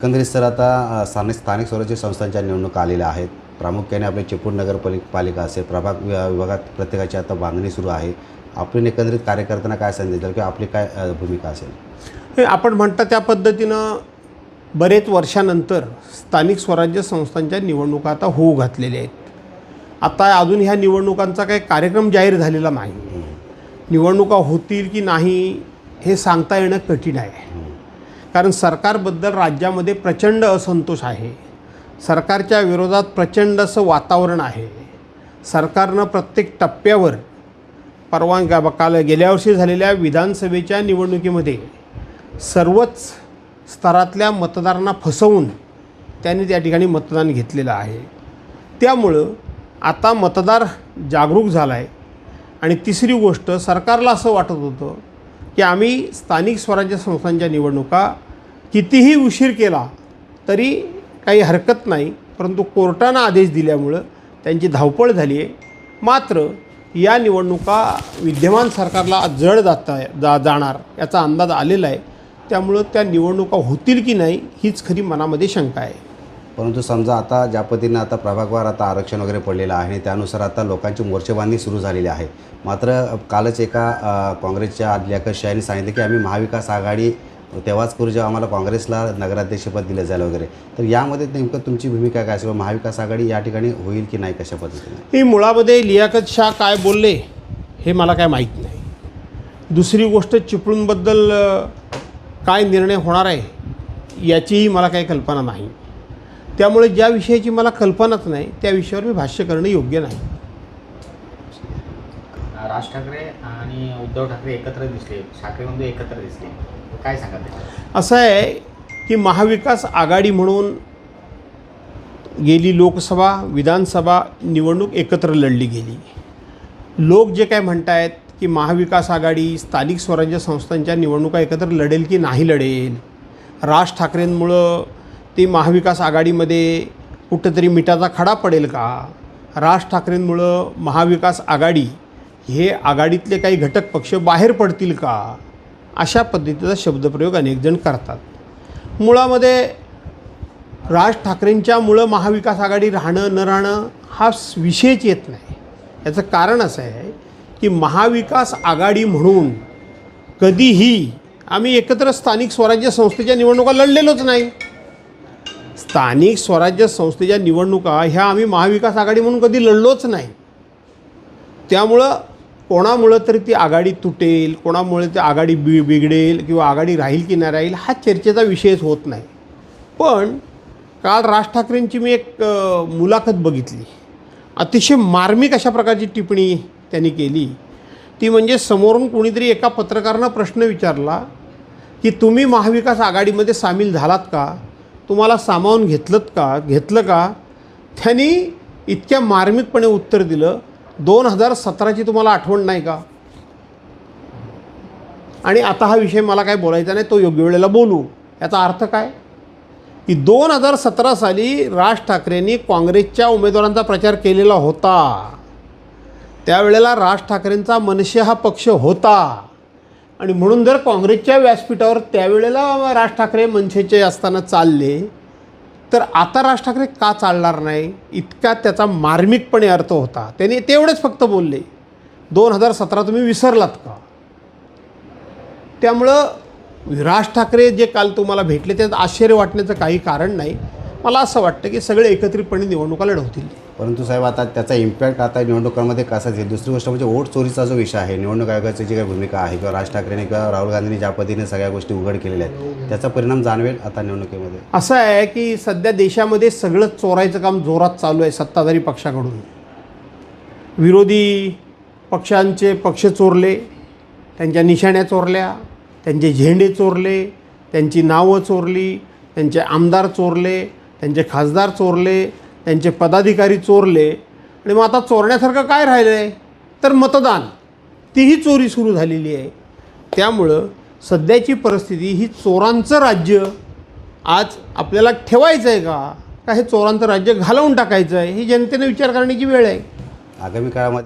एकंदरीत सर आता स्थानिक स्थानिक स्वराज्य संस्थांच्या निवडणुका आलेल्या आहेत. प्रामुख्याने आपले चिपळूण नगरपालि पालिका असेल प्रभाग विभागात प्रत्येकाची आता बांधणी सुरू आहे. आपण एकंदरीत कार्यकर्त्यांना काय संदेश द्याल किंवा आपली काय भूमिका असेल? आपण म्हणता त्या पद्धतीनं बरेच वर्षानंतर स्थानिक स्वराज्य संस्थांच्या निवडणुका आता होऊ घातलेल्या आहेत. आता अजून ह्या निवडणुकांचा काही कार्यक्रम जाहीर झालेला नाही. निवडणुका होतील की नाही हे सांगता येणं कठीण आहे. कारण सरकारबद्दल राज्यामध्ये प्रचंड असंतोष आहे. सरकारच्या विरोधात प्रचंड असं वातावरण आहे. सरकारनं प्रत्येक टप्प्यावर परवानग्या काल गेल्या वर्षी झालेल्या विधानसभेच्या निवडणुकीमध्ये सर्वच स्तरातल्या मतदारांना फसवून त्यांनी त्या ठिकाणी मतदान घेतलेलं आहे. त्यामुळं आता मतदार जागरूक झाला आहे आणि तिसरी गोष्ट सरकारला असं वाटत होतं की आम्ही स्थानिक स्वराज्य संस्थांच्या निवडणुका कितीही उशीर केला तरी काही हरकत नाही परंतु कोर्टानं आदेश दिल्यामुळं त्यांची धावपळ झाली आहे. मात्र या निवडणुका विद्यमान सरकारला जड जाता जा जाणार याचा अंदाज आलेला आहे. त्यामुळं त्या निवडणुका होतील की नाही हीच खरी मनामध्ये शंका आहे. परंतु समजा आता ज्या पद्धतीनं आता प्रभागवार आता आरक्षण वगैरे पडलेलं आहे आणि त्यानुसार आता लोकांची मोर्चेबांधणी सुरू झालेली आहे. मात्र कालच एका काँग्रेसच्या आदल्याकश यांनी सांगितलं की आम्ही महाविकास आघाडी तेव्हाच करू जेव्हा आम्हाला काँग्रेसला नगराध्यक्षपद दिलं जाईल वगैरे. तर यामध्ये नेमकं तुमची भूमिका काय? असेल महाविकास आघाडी या ठिकाणी होईल की नाही? कशा पद्धतीने? ही मुळामध्ये लियाकत शाह काय बोलले हे मला काय माहीत नाही. दुसरी गोष्ट चिपळूणबद्दल काय निर्णय होणार आहे याचीही मला काही कल्पना नाही. त्यामुळे ज्या विषयाची मला कल्पनाच नाही त्या विषयावर मी भाष्य करणं योग्य नाही. राज ठाकरे आणि उद्धव ठाकरे एकत्र दिसले ठाकरे बंधू एकत्र दिसले. काय सांगा असं आहे की महाविकास आघाडी म्हणून गेली लोकसभा विधानसभा निवडणूक एकत्र लढली गेली. लोक जे काय म्हणतायत की महाविकास आघाडी स्थानिक स्वराज्य संस्थांच्या निवडणुका एकत्र लढेल की नाही लढेल राज ठाकरेंमुळं ते महाविकास आघाडीमध्ये कुठंतरी मिठाचा खडा पडेल का? राज ठाकरेंमुळं महाविकास आघाडी हे आघाडीतले काही घटक पक्ष बाहेर पडतील का? अशा पद्धतीचा शब्दप्रयोग अनेकजण करतात. मुळामध्ये राज ठाकरेंच्यामुळं महाविकास आघाडी राहणं न राहणं हा विषयच येत नाही. याचं कारण असं आहे की महाविकास आघाडी म्हणून कधीही आम्ही एकत्र स्थानिक स्वराज्य संस्थेच्या निवडणुका लढलेलोच नाही. स्थानिक स्वराज्य संस्थेच्या निवडणुका ह्या आम्ही महाविकास आघाडी म्हणून कधी लढलोच नाही. त्यामुळं कोणामुळं तरी ती आघाडी तुटेल कोणामुळे ती आघाडी बि बिघडेल किंवा आघाडी राहील की नाही राहील हा चर्चेचा विषयच होत नाही. पण काल राज ठाकरेंची मी एक मुलाखत बघितली. अतिशय मार्मिक अशा प्रकारची टिप्पणी त्यांनी केली. ती म्हणजे समोरून कोणीतरी एका पत्रकारानं प्रश्न विचारला की तुम्ही महाविकास आघाडीमध्ये सामील झालात का? तुम्हाला सामावून घेतलं का? घेतलं का? त्यांनी इतक्या मार्मिकपणे उत्तर दिलं दोन हजार सतराची तुम्हाला आठवण नाही का? आणि आता हा विषय मला काय बोलायचा नाही तो योग्य वेळेला बोलू. याचा अर्थ काय? की दोन हजार सतरा साली राज ठाकरेंनी काँग्रेसच्या उमेदवारांचा प्रचार केलेला होता. त्यावेळेला राज ठाकरेंचा मनसे हा पक्ष होता. आणि म्हणून जर काँग्रेसच्या व्यासपीठावर त्यावेळेला राज ठाकरे मनसेचे असताना चालले तर आता राज ठाकरे का चालणार नाही? इतका त्याचा मार्मिकपणे अर्थ होता. त्यांनी तेवढेच फक्त बोलले दोन हजार सतरा तुम्ही विसरलात का? त्यामुळं राज ठाकरे जे काल तुम्हाला भेटले त्यात आश्चर्य वाटण्याचं काही कारण नाही. मला असं वाटतं की सगळे एकत्रितपणे निवडणुका लढवतील. परंतु साहेब आता त्याचा इम्पॅक्ट आता निवडणुकांमध्ये कसा असेल दुसरी गोष्ट म्हणजे वोट चोरीचा जो विषय आहे निवडणूक आयोगाची जी काही भूमिका आहे किंवा राज ठाकरेने किंवा राहुल गांधींनी ज्या पद्धतीने सगळ्या गोष्टी उघड केलेल्या आहेत त्याचा परिणाम जाणवेल आता निवडणुकीमध्ये? असं आहे की सध्या देशामध्ये सगळं चोरायचं काम जोरात चालू आहे सत्ताधारी पक्षाकडून. विरोधी पक्षांचे पक्ष चोरले त्यांच्या निशाण्या चोरल्या त्यांचे झेंडे चोरले त्यांची नावं चोरली त्यांचे आमदार चोरले त्यांचे खासदार चोरले त्यांचे पदाधिकारी चोरले. आणि मग आता चोरण्यासारखं काय राहिलं आहे तर मतदान. तीही चोरी सुरू झालेली आहे. त्यामुळं सध्याची परिस्थिती ही चोरांचं राज्य. आज आपल्याला ठेवायचं आहे का? का हे चोरांचं राज्य घालवून टाकायचं आहे ही जनतेने विचार करण्याची वेळ आहे. आगामी काळामध्ये